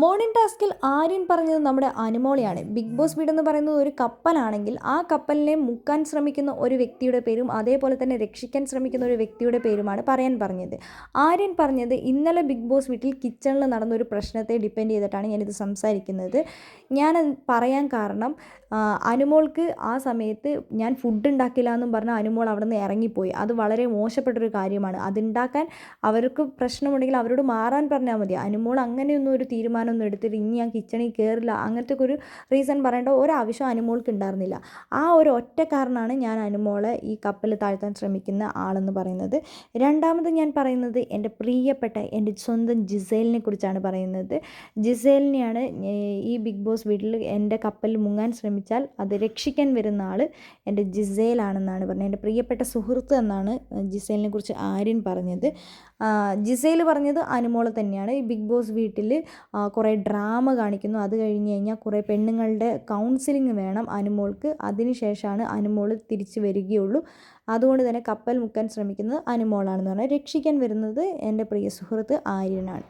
Morning ടാസ്കിൽ ആര്യൻ പറഞ്ഞത് നമ്മുടെ അനുമോളിയാണ്. ബിഗ് ബോസ് വീട് എന്ന് പറയുന്നത് ഒരു കപ്പലാണെങ്കിൽ ആ കപ്പലിനെ മുക്കാൻ ശ്രമിക്കുന്ന ഒരു വ്യക്തിയുടെ പേരും അതേപോലെ തന്നെ രക്ഷിക്കാൻ ശ്രമിക്കുന്ന ഒരു വ്യക്തിയുടെ പേരുമാണ് പറയാൻ പറഞ്ഞത്. ആര്യൻ പറഞ്ഞത് ഇന്നലെ ബിഗ് ബോസ് വീട്ടിൽ കിച്ചണിൽ നടന്ന ഒരു പ്രശ്നത്തെ ഡിപ്പെൻഡ് ചെയ്തിട്ടാണ് ഞാനിത് സംസാരിക്കുന്നത്. ഞാൻ പറയാൻ കാരണം അനുമോൾക്ക് ആ സമയത്ത് ഞാൻ ഫുഡ് ഉണ്ടാക്കില്ല എന്നും പറഞ്ഞ് അനുമോൾ അവിടെ നിന്ന് ഇറങ്ങിപ്പോയി. അത് വളരെ മോശപ്പെട്ടൊരു കാര്യമാണ്. അതുണ്ടാക്കാൻ അവർക്ക് പ്രശ്നമുണ്ടെങ്കിൽ അവരോട് മാറാൻ പറഞ്ഞാൽ മതി. അനുമോൾ അങ്ങനെയൊന്നും ഒരു തീരുമാനമൊന്നും എടുത്തിട്ട് ഇനി ഞാൻ കിച്ചണിൽ കയറില്ല അങ്ങനത്തെ ഒരു റീസൺ പറയേണ്ട ഒരാവശ്യം അനുമോൾക്ക് ഉണ്ടായിരുന്നില്ല. ആ ഒരു ഒറ്റ കാരണമാണ് ഞാൻ അനുമോളെ ഈ കപ്പൽ താഴ്ത്താൻ ശ്രമിക്കുന്ന ആളെന്ന് പറയുന്നത്. രണ്ടാമത് ഞാൻ പറയുന്നത് എന്റെ പ്രിയപ്പെട്ട എന്റെ സ്വന്തം ജിസേലിനെ കുറിച്ചാണ് പറയുന്നത്. ജിസേലിനെയാണ് ഈ ബിഗ് ബോസ് വീട്ടിൽ എന്റെ കപ്പൽ മുങ്ങാൻ ശ്രമിച്ചാൽ അത് രക്ഷിക്കാൻ വരുന്ന ആൾ എന്റെ ജിസേലാണെന്നാണ് പറഞ്ഞത്. എന്റെ പ്രിയപ്പെട്ട സുഹൃത്ത് എന്നാണ് ജിസേലിനെ കുറിച്ച് ആര്യൻ പറഞ്ഞത്. ജിസേൽ പറഞ്ഞത് അനുമോളെ തന്നെയാണ്. ബിഗ് ബോസ് വീട്ടിൽ കുറേ ഡ്രാമ കാണിക്കുന്നു. അത് കഴിഞ്ഞ് കഴിഞ്ഞാൽ കുറേ പെണ്ണുങ്ങളുടെ കൗൺസിലിംഗ് വേണം അനുമോൾക്ക്. അതിന് ശേഷമാണ് അനുമോൾ തിരിച്ചു വരികയുള്ളൂ. അതുകൊണ്ട് തന്നെ കപ്പൽ മുക്കാൻ ശ്രമിക്കുന്നത് അനുമോളാണെന്ന് പറഞ്ഞാൽ രക്ഷിക്കാൻ വരുന്നത് എന്റെ പ്രിയ സുഹൃത്ത് ആര്യനാണ്.